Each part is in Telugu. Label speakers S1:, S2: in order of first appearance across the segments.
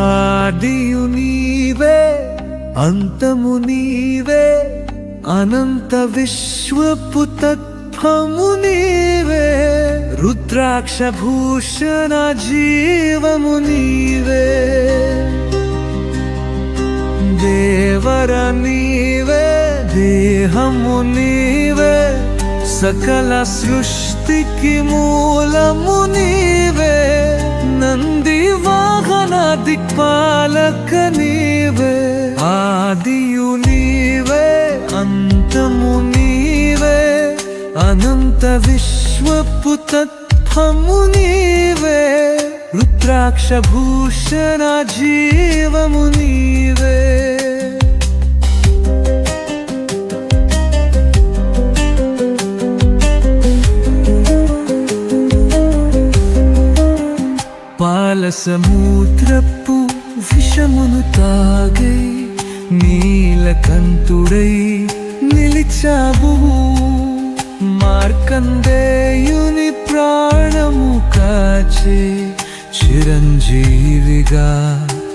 S1: ఆదియు నీవే అంతము నీవే అనంత విశ్వపు తత్వము నీవే రుద్రాక్ష భూషణ జీవము నీవే. దేవర నీవే దేహము నీవే సకల సృష్టికి మూలము నీవే. నంది వాహన దిక్పాలక నీవే. ఆదియు నీవే అంతము నీవే. అనంత విశ్వపు తత్వము నీవే. రుద్రాక్ష భూషణ జీవము నీవే. పాల సముద్రపు విషమును తాగై నీలకంతుడై నిలిచావు. మార్కందేయుని ప్రాణము కాచే చిరంజీవిగా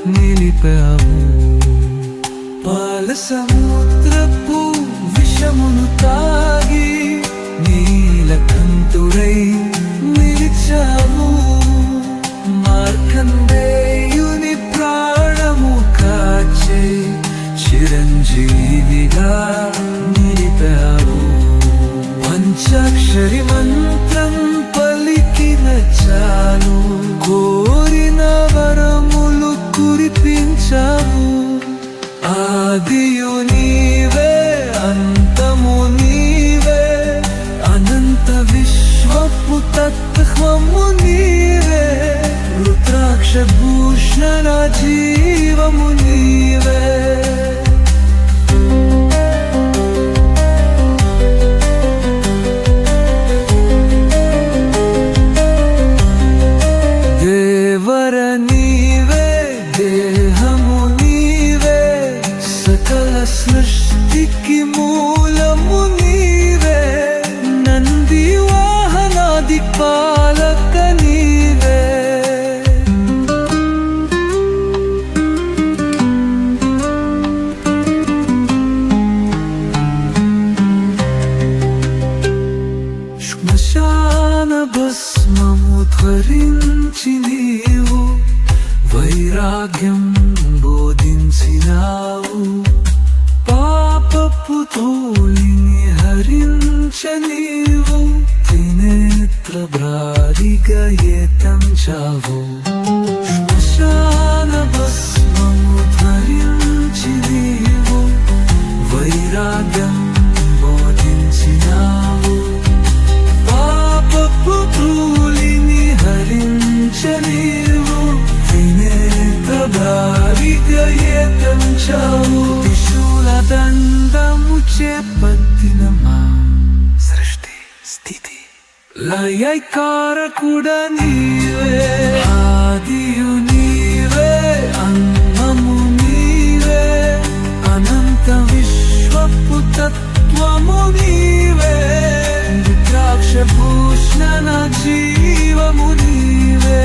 S1: నిలిపావు. పాల సముద్రపు పంచాక్షరి మంత్రం పలికిన చాలు కోరిన వరములు కురిపించావు. ఆదియు నీవే అంతము నీవే అనంత విశ్వపు తత్వము నీవే రుద్రాక్ష భూషణ జీవము నీవే. సృష్టికి మూలము నీవే. నంది వాహనాది పాలక నీవే. శ్మశాన భస్మము ధరించి నీవు. వైరాగ్యం బోధించినా పాపపు తోలిని హరించ నీవు త్రినేత్ర భ్రారిగా శ్మశాన భస్మము ధరించి నీవు వైరాగ్యం బోధించినావు. పాపపు ధూళిని హరించలేవు వినేత భారీగా ఆనందము చేపత్తిన మా సృష్టి స్థితి. లయకారకుడ నీవే ఆదియు నీవే అన్నము నీవే అనంత జీవము నీవే.